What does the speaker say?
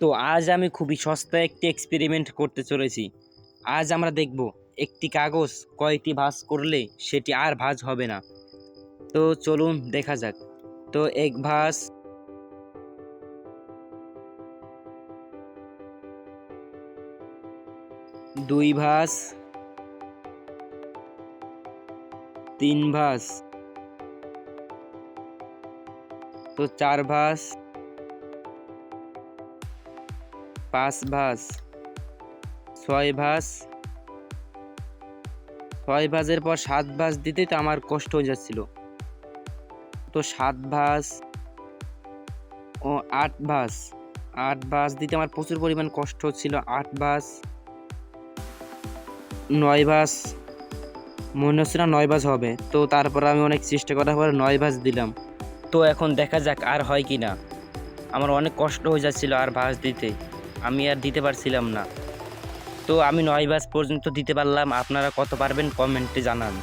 তো আজ আমি খুবই সস্তা একটি এক্সপেরিমেন্ট করতে চলেছি। আজ আমরা দেখব, একটি কাগজ কয়টি ভাঁজ করলে সেটি আর ভাঁজ হবে না। তো চলুন দেখা যাক। তো এক ভাঁজ দুই ভাঁজ তিন ভাঁজ। তো চার ভাঁজ পাঁচ ভাঁজ। ছয় ভাঁজ। ছয় ভাঁজের পর সাত ভাঁজ দিতে তো আমার কষ্ট হয়ে যাচ্ছিল। তো সাত ভাঁজ ও আট ভাঁজ। আট ভাঁজ দিতে আমার প্রচুর পরিমাণ কষ্ট হচ্ছিল। আট ভাঁজ। নয় ভাঁজ। মনে হচ্ছে না নয় ভাঁজ হবে। তো তারপর আমি অনেক চেষ্টা করার পর নয় ভাঁজ দিলাম। তো এখন দেখা যাক আর হয় কি না আমার অনেক কষ্ট হয়ে যাচ্ছিল আর ভাঁজ দিতে। আমি আর দিতে পারছিলাম না। তো আমি নয় বাস পর্যন্ত দিতে পারলাম। আপনারা কত পারবেন কমেন্টে জানান।